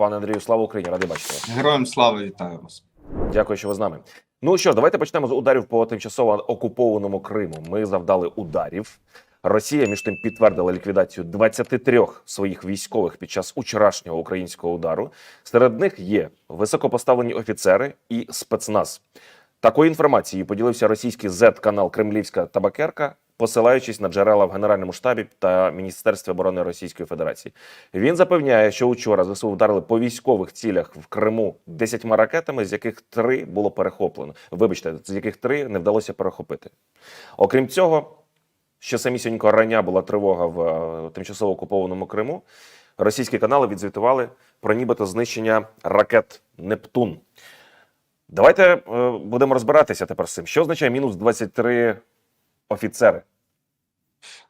Пане Андрію, слава Україні! Радий бачити. Героям слава вітаю вас. Дякую, що ви з нами. Ну що, ж, давайте почнемо з ударів по тимчасово окупованому Криму. Ми завдали ударів. Росія між тим підтвердила ліквідацію 23 своїх військових під час вчорашнього українського удару. Серед них є високопоставлені офіцери і спецназ. Такою інформацією поділився російський Z-канал Кремлівська табакерка, посилаючись на джерела в Генеральному штабі та Міністерстві оборони Російської Федерації. Він запевняє, що учора ЗСУ вдарили по військових цілях в Криму 10 ракетами, з яких три було перехоплено. Вибачте, з яких три не вдалося перехопити. Окрім цього, ще самісінько рання була тривога в е, тимчасово окупованому Криму. Російські канали відзвітували про нібито знищення ракет Нептун. Давайте е, будемо розбиратися тепер з цим. Що означає мінус 23 офіцери?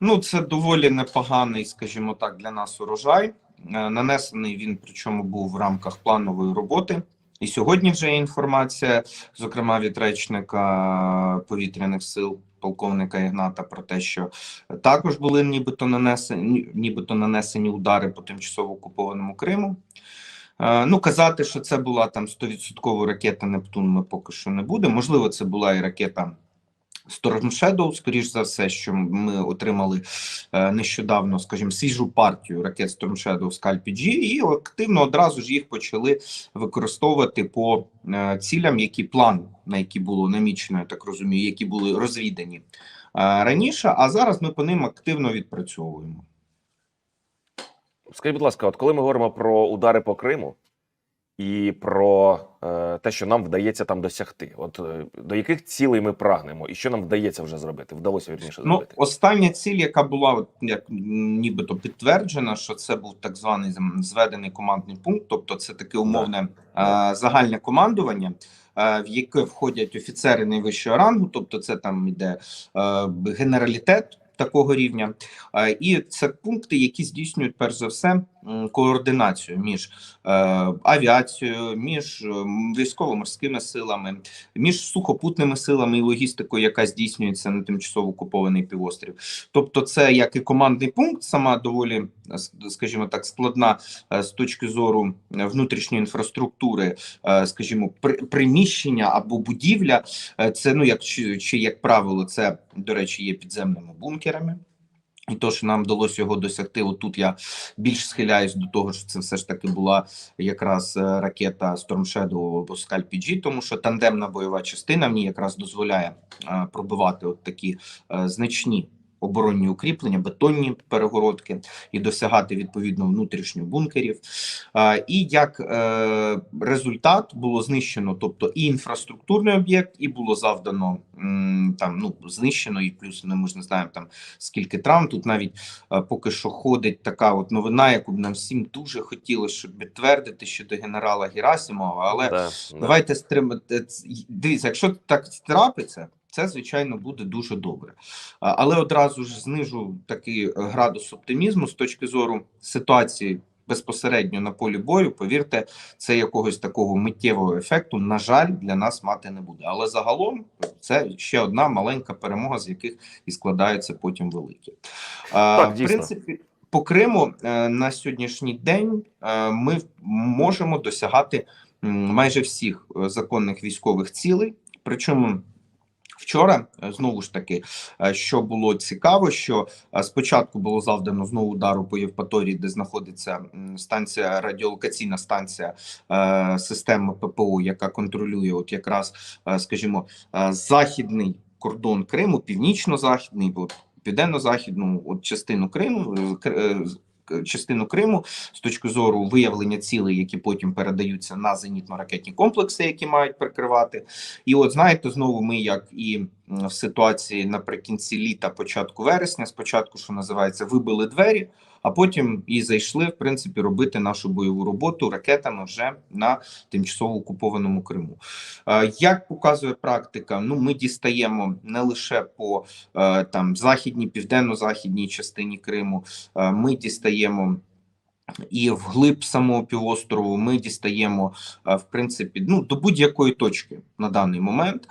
Ну, це доволі непоганий, скажімо так, для нас урожай. Е, Нанесений він, причому був в рамках планової роботи. І сьогодні вже є інформація, зокрема від речника повітряних сил полковника Ігната, про те, що також були нібито нанесені, нібито нанесені удари по тимчасово окупованому Криму. Е, Ну, казати, що це була там 100% ракета Нептун, ми поки що не будемо. Можливо, це була і ракета Storm Shadow, скоріш за все, що ми отримали е, нещодавно, скажімо, свіжу партію ракет Storm Shadow Scalp PG, і активно одразу ж їх почали використовувати по е, цілям, які план, на які було намічено, я так розумію, які були розвідані е, раніше. А зараз ми по ним активно відпрацьовуємо. Скажіть, будь ласка, от коли ми говоримо про удари по Криму і про е, те, що нам вдається там досягти, от е, до яких цілей ми прагнемо, і що нам вдається вже зробити? Вдалося вірніше Ну, зробити. остання ціль, яка була от, як нібито підтверджена, що це був так званий зведений командний пункт, тобто це таке умовне е, загальне командування, е, в яке входять офіцери найвищого рангу, тобто це там іде е, генералітет. Такого рівня, Е, і це пункти, які здійснюють перш за все координацію між е, авіацією, між е, військово-морськими силами, між сухопутними силами і логістикою, яка здійснюється на тимчасово окупований півострів. Тобто, це як і командний пункт, сама доволі, е, скажімо так, складна е, з точки зору внутрішньої інфраструктури, е, скажімо, при- приміщення або будівля. Е, Це ну як чи, чи як правило, це до речі, є підземними бункерами. І то, що нам вдалося його досягти, отут я більш схиляюсь до того, що це все ж таки була якраз е, ракета Storm Shadow або Scalp PG, тому що тандемна бойова частина в ній якраз дозволяє е, пробивати от такі е, значні оборонні укріплення, бетонні перегородки і досягати відповідно внутрішньо бункерів. І як е, результат було знищено, тобто і інфраструктурний об'єкт, і було завдано там ну знищено, і плюс ну, ми ж не знаємо там скільки травм. Тут навіть е, поки що ходить така от новина, яку б нам всім дуже хотілося, щоб підтвердити щодо генерала Герасимова. Але Да, да. давайте стримати. Дивіться, якщо так трапиться. Це звичайно буде дуже добре, але одразу ж знижу такий е, градус оптимізму з точки зору ситуації безпосередньо на полі бою. Повірте, це якогось такого миттєвого ефекту, на жаль, для нас мати не буде. Але загалом це ще одна маленька перемога, з яких і складаються потім великі. Так, в принципі, по Криму е, на сьогоднішній день е, ми можемо досягати майже всіх законних військових цілей. Причому вчора е, знову ж таки, е, що було цікаво, що е, спочатку було завдано знову удару по Євпаторії, де знаходиться станція радіолокаційна станція системи ППО, яка контролює, от якраз, скажімо, західний кордон Криму, північно-західний, бо південно-західну от частину Криму. Частину Криму з точки зору виявлення цілей, які потім передаються на зенітно-ракетні комплекси, які мають прикривати. І от знаєте, знову ми, як і в ситуації наприкінці літа, початку вересня, спочатку, що називається, вибили двері, а потім і зайшли, в принципі, робити нашу бойову роботу ракетами вже на тимчасово окупованому Криму. Е, Як показує практика, ну ми дістаємо не лише по е, там західній, південно-західній частині Криму, е, ми дістаємо. І вглиб самого півострову ми дістаємо в принципі ну до будь-якої точки на даний момент.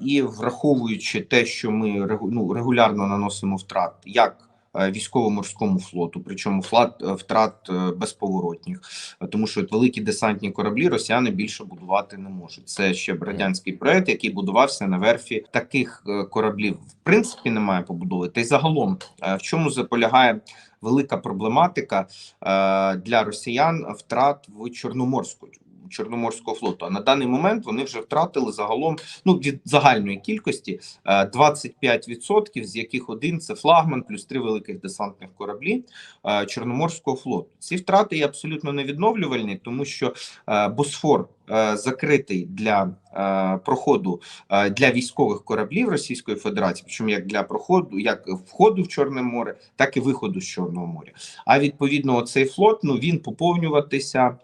І враховуючи те, що ми ну, регулярно наносимо втрат, як військово-морському флоту, причому флат е, втрат е, безповоротніх, Е, тому що великі десантні кораблі росіяни більше будувати не можуть. Це ще радянський проект, який будувався на верфі таких е, кораблів. В принципі, немає побудови. Та й загалом, е, в чому заполягає велика проблематика е, для росіян втрат в Чорноморську. Чорноморського флоту. А на даний момент вони вже втратили загалом ну від загальної кількості е, 25%, з яких один це флагман, плюс три великих десантних кораблі е, Чорноморського флоту. Ці втрати є абсолютно невідновлювальні, тому що е, Босфор е, закритий для е, проходу е, для військових кораблів Російської Федерації, причому як для проходу, як входу в Чорне море, так і виходу з Чорного моря. А відповідно, цей флот ну він поповнюватися.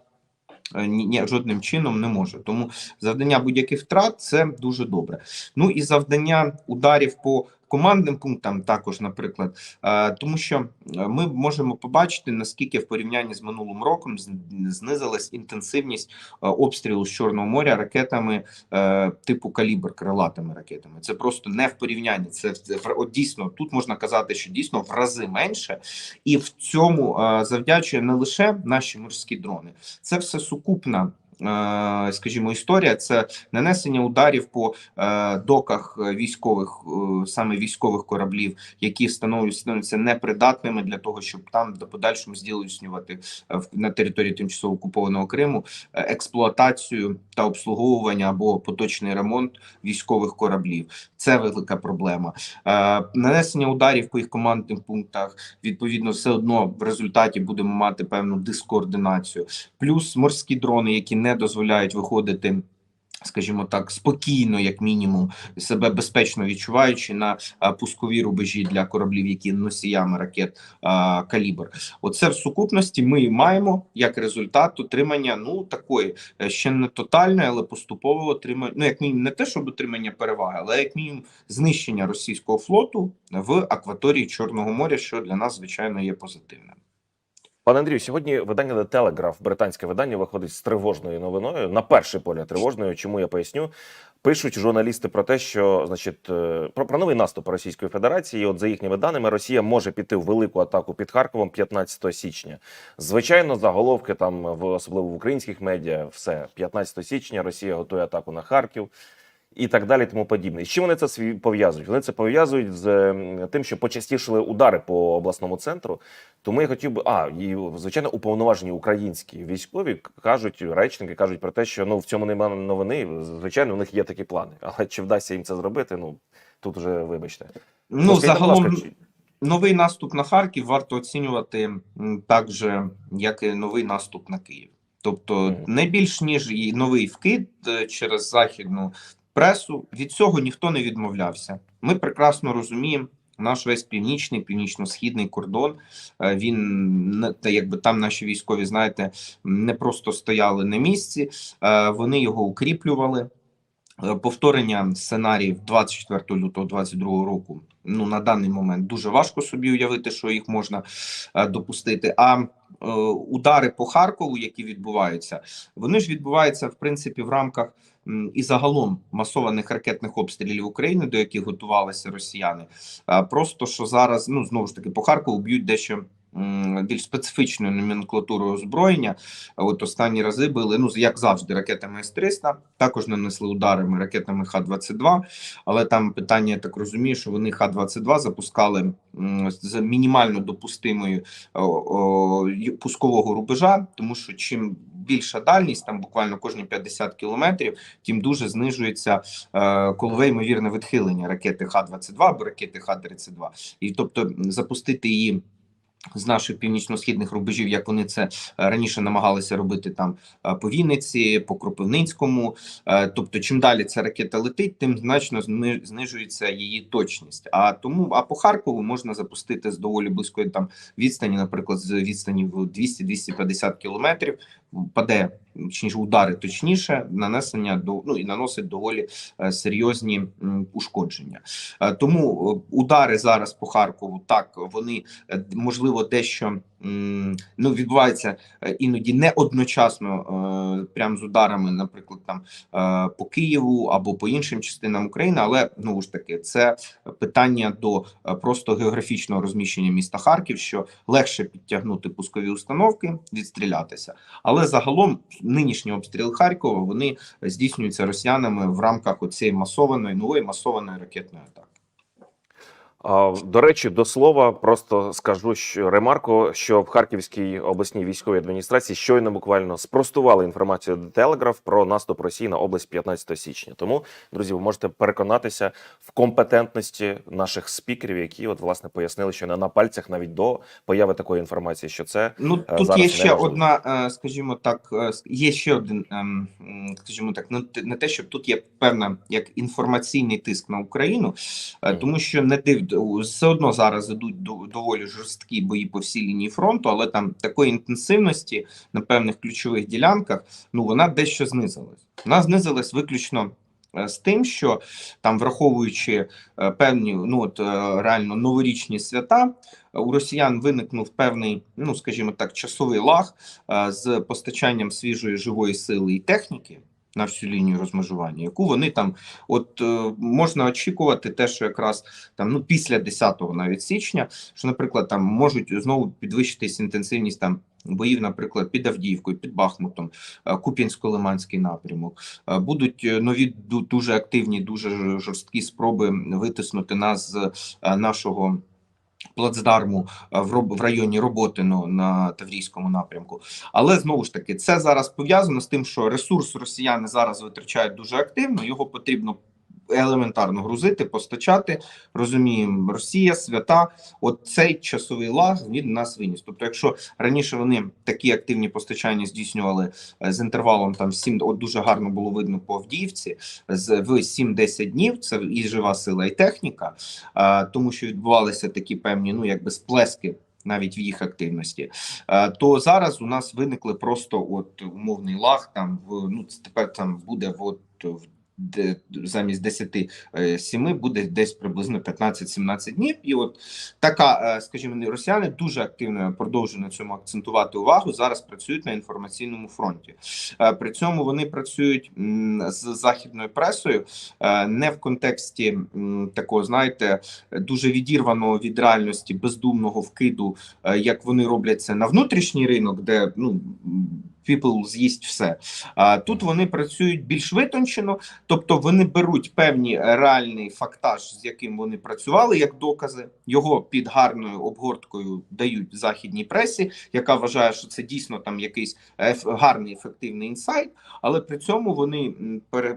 Е, Ні, ні, жодним чином не може. Тому завдання будь-яких втрат це дуже добре. Ну і завдання ударів по командним пунктам також, наприклад, е, тому що е, ми можемо побачити наскільки в порівнянні з минулим роком знизилась інтенсивність е, обстрілу з Чорного моря ракетами типу калібр крилатими ракетами. Це просто не в порівнянні. Це, от дійсно тут можна казати, що дійсно в рази менше, і в цьому завдячує не лише наші морські дрони, це все сукупна. Е, Скажімо, історія це нанесення ударів по е, доках військових, е, саме військових кораблів, які становляться непридатними для того, щоб там до подальшому здійснювати на території тимчасово окупованого Криму експлуатацію та обслуговування або поточний ремонт військових кораблів. Це велика проблема. Нанесення ударів по їх командним пунктах відповідно все одно в результаті будемо мати певну дискоординацію. Плюс морські дрони, які не дозволяють виходити. Скажімо так, спокійно, як мінімум, себе безпечно відчуваючи на пускові рубежі для кораблів, які носіями ракет а, калібр. Оце в сукупності ми маємо як результат отримання ну такої е, ще не тотальної, але поступового отримання. Ну як мінімум, не те, щоб отримання переваги, але як мінімум знищення російського флоту в акваторії Чорного моря, що для нас звичайно є позитивним. Пане Андрію, сьогодні видання The Telegraph, британське видання, виходить з тривожною новиною. На перший погляд тривожною. Чому я поясню? Пишуть журналісти про те, що значить е, про, про новий наступ Російської Федерації. І От за їхніми даними, Росія може піти в велику атаку під Харковом 15 січня. Звичайно, заголовки там в особливо в українських медіа, все 15 січня. Росія готує атаку на Харків. І так далі, тому подібне. І з чим вони це пов'язують? Вони це пов'язують з тим, що почастішили удари по обласному центру. Тому я хотів би, а і звичайно, уповноважені українські військові кажуть, речники кажуть про те, що ну в цьому немає новини. Звичайно, у них є такі плани. Але чи вдасться їм це зробити? Ну тут вже вибачте. Ну Скажіть, загалом ласка, чи- новий наступ на Харків варто оцінювати так же, як і новий наступ на Київ. Тобто, не більш ніж і новий вкид е, через західну пресу. Від цього ніхто не відмовлявся. Ми прекрасно розуміємо. Наш весь північний, північно-східний кордон. е, Він та якби там наші військові, знаєте, не просто стояли на місці, е, вони його укріплювали. Е, Повторення сценаріїв 24 лютого 22 року. Ну на даний момент дуже важко собі уявити, що їх можна допустити. А удари по Харкову, які відбуваються, вони ж відбуваються в принципі в рамках і загалом масованих ракетних обстрілів України, до яких готувалися росіяни. Просто що зараз ну знову ж таки по Харкову б'ють дещо. Більш специфічною номенклатурою озброєння. От останні рази били, ну як завжди, ракетами С-300, також нанесли ударами ракетами Х-22, але там питання, я так розумію, що вони Х-22 запускали з мінімально допустимою о, о, пускового рубежа, тому що чим більша дальність, там буквально кожні 50 кілометрів, тим дуже знижується е, колове ймовірне відхилення ракети Х-22 або ракети Х-32. І тобто запустити її з наших північно-східних рубежів, як вони це е, раніше намагалися робити там е, по Вінниці, по Кропивницькому. Е, Тобто, чим далі ця ракета летить, тим значно зни- знижується її точність. А тому, а по Харкову можна запустити з доволі близької там відстані, наприклад, з відстані в 200-250 кілометрів. Паде точніше удари, точніше, нанесення до ну і наносить доволі е, серйозні ушкодження. Е, Тому е, удари зараз по Харкову так вони можливо дещо ну відбуваються е, іноді не одночасно, е, прямо з ударами, наприклад, там е, по Києву або по іншим частинам України, але знову ж таки це питання до просто географічного розміщення міста Харків, що легше підтягнути пускові установки, відстрілятися. Але загалом нинішні обстріли Харкова вони здійснюються росіянами в рамках оцієї масованої нової масованої ракетної атаки. До речі, до слова, просто скажу що ремарку, що в Харківській обласній військовій адміністрації щойно буквально спростували інформацію до Телеграф про наступ Росії на область 15 січня. Тому, друзі, ви можете переконатися в компетентності наших спікерів, які от власне пояснили, що не на пальцях навіть до появи такої інформації, що це Ну Е, тут зараз є ще одна, е, скажімо так, е, є ще один, ем, скажімо так, не те, що тут є певна як інформаційний тиск на Україну, тому що не див все одно зараз ідуть доволі жорсткі бої по всій лінії фронту, але там такої інтенсивності на певних ключових ділянках, ну вона дещо знизилась. Вона знизилась виключно. е, З тим, що там, враховуючи е, певні ну от е, реально новорічні свята, е, у росіян виникнув певний, ну скажімо так, часовий лаг е, з постачанням свіжої живої сили і техніки на всю лінію розмежування, яку вони там, от е, можна очікувати, те, що якраз там ну після 10 навіть січня, що, наприклад, там можуть знову підвищитись інтенсивність там. Боїв, наприклад, під Авдіївкою, під Бахмутом, е, Куп'янсько-Лиманський напрямок. Е, Будуть е, нові ду- дуже активні, дуже жорсткі спроби витиснути нас з нашого плацдарму е, в районі Роботино на Таврійському напрямку. Але знову ж таки, це зараз пов'язано з тим, що ресурс росіяни зараз витрачають дуже активно. Його потрібно елементарно грузити, постачати. Розуміємо, Росія свята. От цей часовий лаг він нас виніс. Тобто, якщо раніше вони такі активні постачання здійснювали е, з інтервалом там 7, от дуже гарно було видно по Авдіївці, з в 7-10 днів. Це і жива сила, і техніка, а, тому що відбувалися такі певні, ну якби сплески. Навіть в їх активності, Е, то зараз у нас виникли просто от умовний лаг. Там в ну тепер там буде от в замість 10 е, 7 буде десь приблизно 15-17 днів. І от така, е, скажімо, росіяни дуже активно продовжують на цьому акцентувати увагу. Зараз працюють на інформаційному фронті. Е, При цьому вони працюють з західною пресою е, не в контексті такого, знаєте, дуже відірваного від реальності бездумного вкиду, е, як вони роблять це на внутрішній ринок, де ну people з'їсть все. А тут вони працюють більш витончено, тобто вони беруть певні реальний фактаж, з яким вони працювали, як докази. Його під гарною обгорткою дають західній пресі, яка вважає, що це дійсно там якийсь гарний ефективний інсайт, але при цьому вони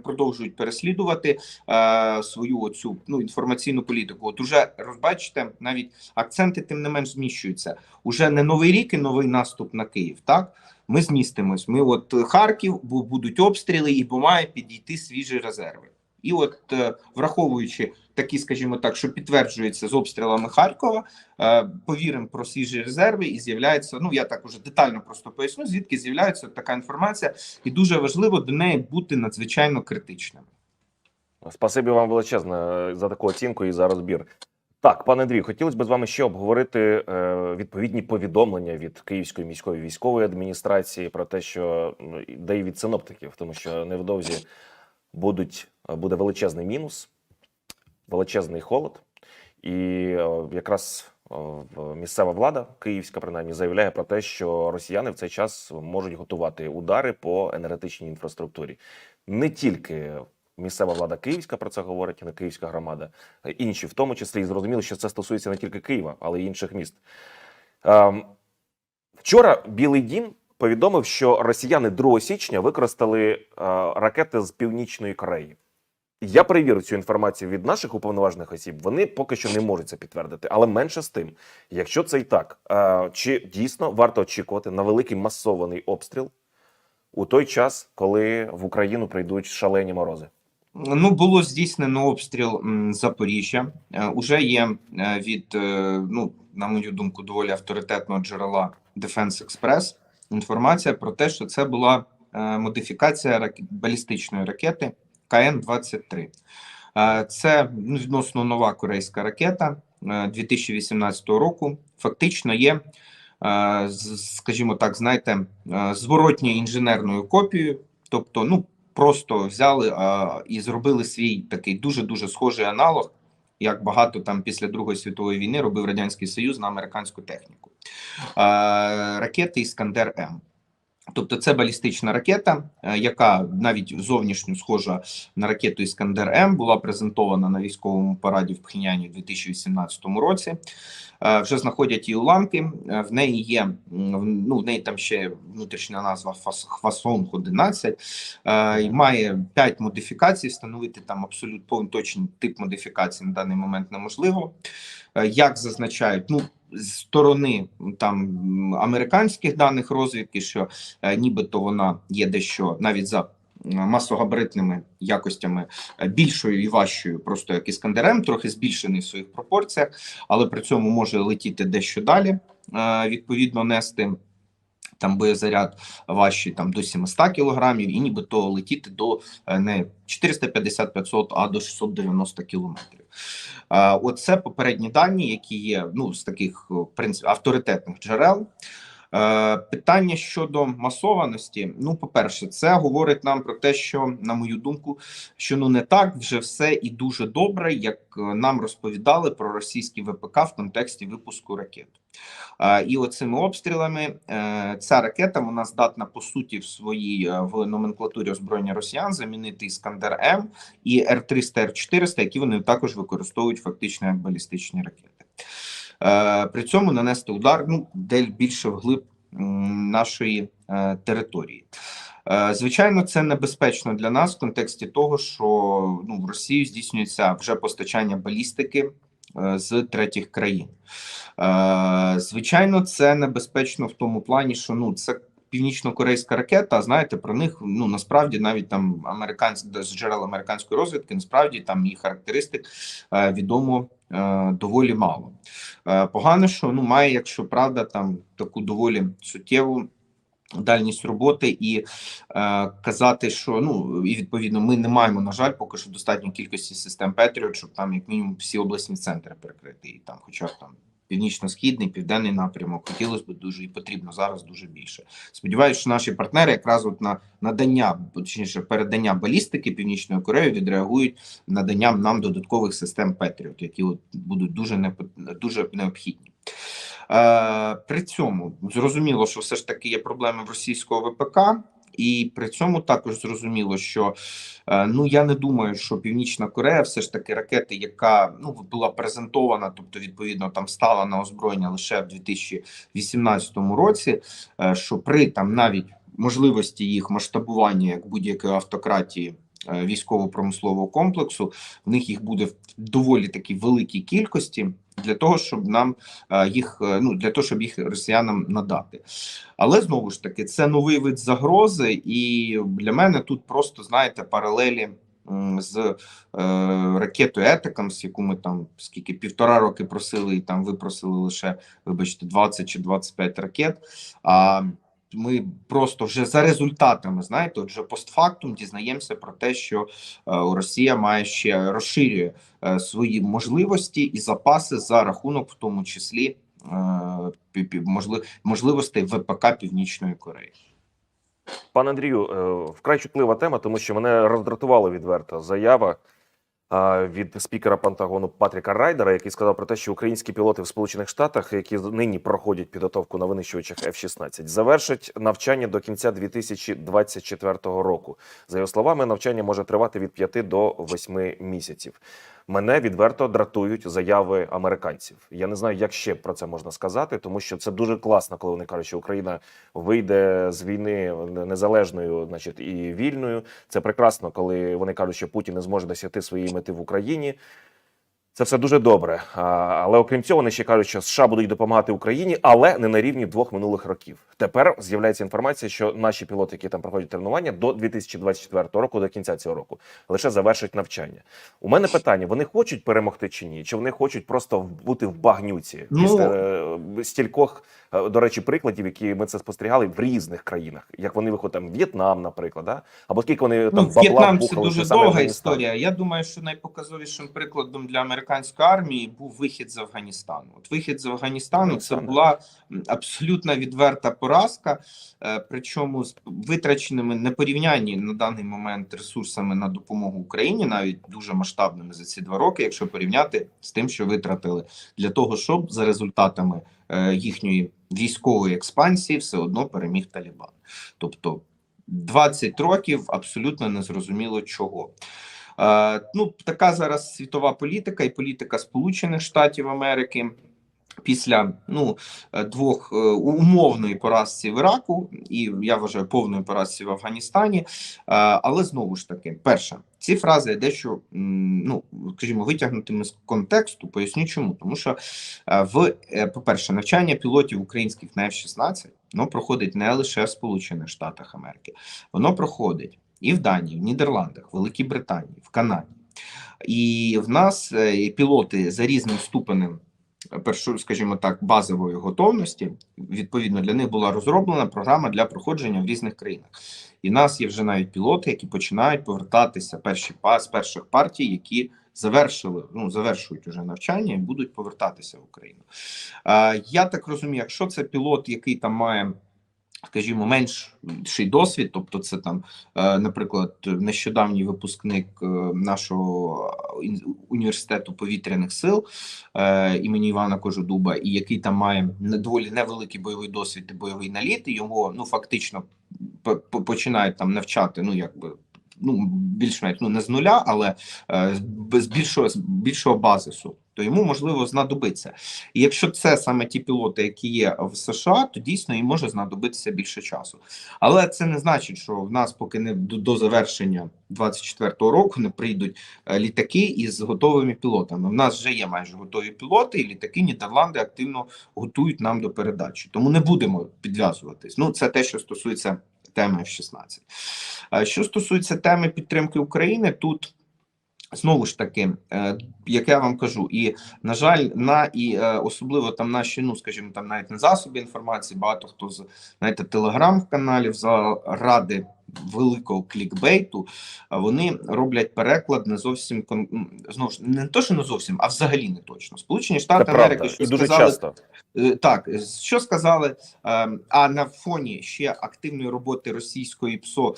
продовжують переслідувати е, свою оцю ну інформаційну політику. От уже розбачите, навіть акценти тим не менш зміщуються. Уже не новий рік і новий наступ на Київ. Так ми змістимось. Ми от е, Харків, бу- будуть обстріли, і бо має підійти свіжі резерви. І от е, враховуючи такі, скажімо так, що підтверджується з обстрілами Харкова, е, повіримо про свіжі резерви, і з'являється. Ну я так уже детально просто поясню, звідки з'являється така інформація, і дуже важливо до неї бути надзвичайно критичними. Спасибі вам величезне за таку оцінку і за розбір. Так, пане Андрію, хотілося б з вами ще обговорити е, відповідні повідомлення від Київської міської військової адміністрації про те, що ну, да і від синоптиків, тому що невдовзі будуть буде величезний мінус, величезний холод, і е, якраз е, місцева влада київська принаймні заявляє про те, що росіяни в цей час можуть готувати удари по енергетичній інфраструктурі. Не тільки місцева влада київська про це говорить, і не київська громада, інші, в тому числі, і зрозуміло, що це стосується не тільки Києва, але й інших міст. Ем, Вчора Білий Дім повідомив, що росіяни 2 січня використали е, ракети з Північної Кореї. Я перевірив цю інформацію від наших уповноважених осіб. Вони поки що не можуть це підтвердити. Але менше з тим, якщо це і так, е, чи дійсно варто очікувати на великий масований обстріл у той час, коли в Україну прийдуть шалені морози? Ну, було здійснено обстріл Запоріжжя. Е, Уже є е, від, е, ну, на мою думку, доволі авторитетного джерела Defense Express інформація про те, що це була модифікація рак- балістичної ракети КН-23. Е, Це відносно нова корейська ракета е, 2018 року. Фактично є, скажімо так, знаєте, зворотньою інженерною копією, тобто, ну просто взяли а, і зробили свій такий дуже дуже схожий аналог, як багато там після Другої світової війни робив радянський союз на американську техніку. Е, Ракети Іскандер М. Тобто це балістична ракета, е, яка навіть зовнішньо схожа на ракету Іскандер М, була презентована на військовому параді в Пхеняні у 2018 році. Е, Вже знаходять її уламки. Е, В неї є ну, в неї там ще внутрішня назва Хвасон 11 Е, має 5 модифікацій. Встановити там абсолютно точний тип модифікації на даний момент неможливо. Як зазначають, ну з сторони там американських даних розвідки, що е, нібито вона є дещо навіть за масогабаритними якостями е, більшою і важчою, просто як іскандерем, трохи збільшений в своїх пропорціях, але при цьому може летіти дещо далі, е, відповідно нести. Там боєзаряд важчий там до 700 кілограмів, і нібито летіти до не 450-500, а до 690 кілометрів. Оце попередні дані, які є ну з таких авторитетних джерел. Е, Питання щодо масованості. Ну, по-перше, це говорить нам про те, що, на мою думку, що ну не так вже все і дуже добре, як е, нам розповідали про російські ВПК в контексті випуску ракет. Е, І оцими обстрілами ця ракета вона здатна по суті в своїй в номенклатурі озброєння росіян замінити Іскандер М і Р-300, Р-400, які вони також використовують фактично як балістичні ракети. Е, При цьому нанести удар ну, де більше вглиб нашої е, території. Е, Звичайно, це небезпечно для нас в контексті того, що ну, в Росію здійснюється вже постачання балістики з третіх країн. Звичайно, це небезпечно в тому плані, що ну це північно-корейська ракета. Знаєте, про них ну насправді навіть там з джерел американської розвідки, насправді там їх характеристик відомо доволі мало. Е, Погано, що ну має, якщо правда, там таку доволі суттєву. Дальність роботи і е, казати, що ну і відповідно ми не маємо, на жаль, поки що достатньо кількості систем Петріот, щоб там як мінімум всі обласні центри перекрити, і там, хоча б там північно-східний, південний напрямок, хотілося б дуже і потрібно зараз дуже більше. Сподіваюся, що наші партнери якраз от на надання, точніше передання балістики Північної Кореї відреагують наданням нам додаткових систем Patriot, які от будуть дуже не дуже необхідні. Е, при цьому зрозуміло, що все ж таки є проблеми в російського ВПК, і при цьому також зрозуміло, що е, ну я не думаю, що Північна Корея все ж таки ракети, яка ну була презентована, тобто відповідно там стала на озброєння лише в 2018 році, е, що при там навіть можливості їх масштабування як будь-якої автократії е, військово-промислового комплексу, в них їх буде в доволі такі великій кількості для того, щоб нам е, їх е, ну для того, щоб їх росіянам надати. Але знову ж таки, це новий вид загрози, і для мене тут просто знаєте паралелі з е, ракетою Етакамс, яку ми там скільки півтора роки просили, і там випросили лише, вибачте, 20 чи 25 ракет. А ми просто вже за результатами, знаєте, от вже постфактум дізнаємося про те, що е, Росія має ще розширює е, свої можливості і запаси за рахунок, в тому числі е, можливостей ВПК Північної Кореї. Пане Андрію, вкрай чутлива тема, тому що мене роздратувала відверто заява від спікера Пентагону Патріка Райдера, який сказав про те, що українські пілоти в Сполучених Штатах, які нині проходять підготовку на винищувачах F-16, завершать навчання до кінця 2024 року. За його словами, навчання може тривати від 5 до 8 місяців. Мене відверто дратують заяви американців. Я не знаю, як ще про це можна сказати, тому що це дуже класно, коли вони кажуть, що Україна вийде з війни незалежною, значить, і вільною. Це прекрасно, коли вони кажуть, що Путін не зможе досягти своєї мети в Україні. Це все дуже добре. Але окрім цього, вони ще кажуть, що США будуть допомагати Україні, але не на рівні двох минулих років. Тепер з'являється інформація, що наші пілоти, які там проходять тренування, до 2024 року, до кінця цього року, лише завершать навчання. У мене питання: вони хочуть перемогти чи ні? Чи вони хочуть просто бути в багнюці Ну- після е, стількох, е, до речі, прикладів, які ми це спостерігали в різних країнах, як вони виходять там В'єтнам, наприклад, да? або скільки вони там Ну, бабла В'єтнам це дуже довга історія. Я думаю, що найпоказовішим прикладом для американської армії був вихід з Афганістану. От вихід з Афганістану це була абсолютно відверта поразка, е, причому з витраченими непорівнянні на даний момент ресурсами на допомогу Україні, навіть дуже масштабними за ці два роки, якщо порівняти з тим, що витратили для того, щоб за результатами е, їхньої військової експансії все одно переміг Талібан. Тобто 20 років абсолютно незрозуміло чого. Ну, така зараз світова політика і політика Сполучених Штатів Америки. Після ну двох е, умовної поразці в Іраку, і я вважаю повної поразці в Афганістані. Е, але знову ж таки, перше, ці фрази дещо ну скажімо, витягнутими з контексту. Поясню чому, тому що е, в е, по-перше, навчання пілотів українських на F-16 воно проходить не лише в Сполучених Штатах Америки, воно проходить і в Данії, в Нідерландах, в Великій Британії, в Канаді. І в нас е, пілоти за різним ступенем, е, першу, скажімо так, базової готовності. Відповідно, для них була розроблена програма для проходження в різних країнах. І в нас є вже навіть пілоти, які починають повертатися перші з перших партій, які завершили, ну завершують уже навчання і будуть повертатися в Україну. Я так розумію, якщо це пілот, який там має. Скажімо, менший досвід, тобто це там, е, наприклад, нещодавній випускник е, нашого університету повітряних сил е, імені Івана Кожедуба, і який там має доволі невеликий бойовий досвід і бойовий наліт, його ну фактично починають там навчати, ну якби. Ну, більш-менш ну не з нуля, але е, без більшого з більшого базису, то йому можливо знадобиться. І якщо це саме ті пілоти, які є в США, то дійсно їм може знадобитися більше часу. Але це не значить, що в нас поки не до, до завершення 24-го року не прийдуть е, літаки із готовими пілотами. В нас вже є майже готові пілоти, і літаки Нідерланди активно готують нам до передачі. Тому не будемо підв'язуватись. Ну, це те, що стосується теми F-16. Е, Що стосується теми підтримки України, тут. Знову ж таки, е, як я вам кажу, і на жаль, на і е, особливо там наші, ну скажімо, там навіть на засоби інформації, багато хто з знаєте, телеграм-каналів заради великого клікбейту, вони роблять переклад не зовсім знову ж не то, що не зовсім, а взагалі не точно. Сполучені Штати правда. Америки, що дуже сказали, часто. Е, Так, що сказали? е, А на фоні ще активної роботи російської ПСО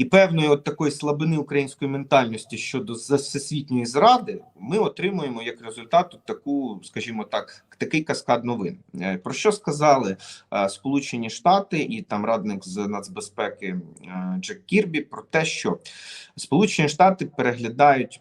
і певної от такої слабини української ментальності щодо всесвітньої зради, ми отримуємо як результат от таку, скажімо так, такий каскад новин. Е, Про що сказали е, Сполучені Штати і там радник з нацбезпеки е, Джек Кірбі про те, що Сполучені Штати переглядають,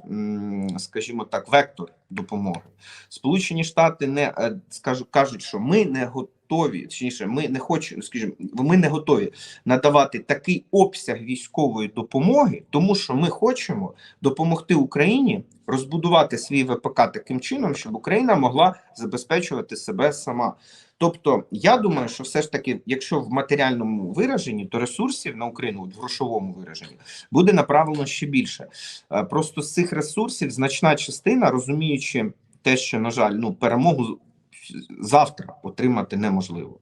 скажімо так, вектор допомоги. Сполучені Штати не скажу, кажуть, що ми не готові, точніше, ми не хочемо, скажімо, ми не готові надавати такий обсяг військової допомоги, тому що ми хочемо допомогти Україні розбудувати свій ВПК таким чином, щоб Україна могла забезпечувати себе сама. Тобто, я думаю, що все ж таки, якщо в матеріальному вираженні, то ресурсів на Україну в грошовому вираженні буде направлено ще більше. Е, Просто з цих ресурсів значна частина, розуміючи те, що на жаль, ну перемогу завтра отримати неможливо.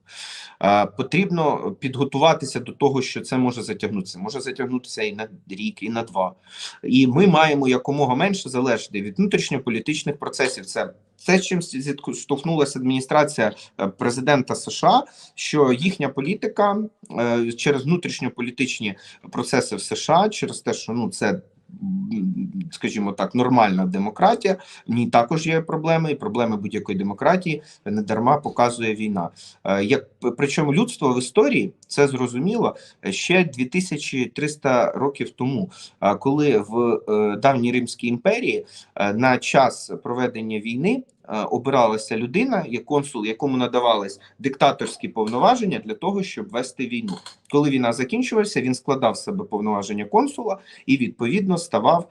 Е, Потрібно підготуватися до того, що це може затягнутися. Може затягнутися і на рік, і на два. І ми маємо якомога менше залежати від внутрішньополітичних процесів. Це це чим зіштовхнулася адміністрація е, президента США, що їхня політика е, через внутрішньополітичні процеси в США, через те, що ну це. Скажімо так, нормальна демократія. В ній також є проблеми, і проблеми будь-якої демократії не дарма показує війна. Е, Як причому людство в історії це зрозуміло ще 2300 років тому, коли в е, давній Римській імперії е, на час проведення війни е, обиралася людина, як консул, якому надавались диктаторські повноваження для того, щоб вести війну. Коли війна закінчувалася, він складав себе повноваження консула і відповідно ставав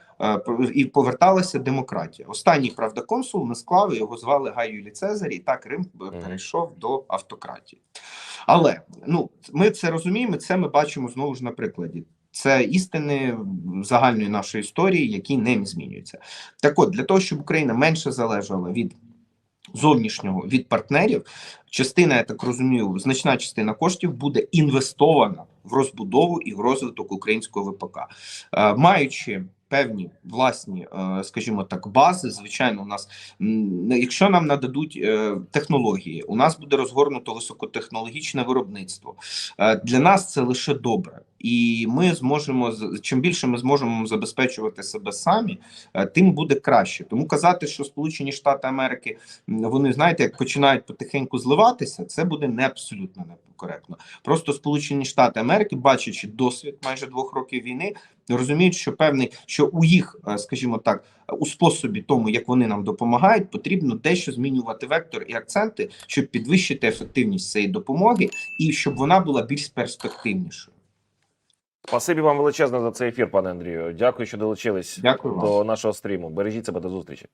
і поверталася демократія. Останній правда консул не склав його звали Гай Юлій Цезарь, і так Рим е, перейшов до автократії. Але ну ми це розуміємо. Це ми бачимо знову ж на прикладі. Це істини загальної нашої історії, які не змінюються. Так от для того, щоб Україна менше залежала від зовнішнього від партнерів, частина, я так розумію, значна частина коштів буде інвестована в розбудову і в розвиток українського ВПК, Е, маючи. Певні власні, е, скажімо так, бази. Звичайно, у нас якщо нам нададуть е, технології, у нас буде розгорнуто високотехнологічне виробництво. Е, Для нас це лише добре, і ми зможемо чим більше ми зможемо забезпечувати себе самі, е, тим буде краще. Тому казати, що Сполучені Штати Америки вони знаєте, як починають потихеньку зливатися, це буде не абсолютно некоректно. Просто Сполучені Штати Америки, бачачи досвід майже двох років війни, розуміють, що певний, що у їх, е, скажімо так, у способі тому, як вони нам допомагають, потрібно дещо змінювати вектор і акценти, щоб підвищити ефективність цієї допомоги і щоб вона була більш перспективнішою. Спасибі вам величезне за цей ефір, пане Андрію. Дякую, що долучились Дякую вам. до нашого стріму. Бережіть себе до зустрічі.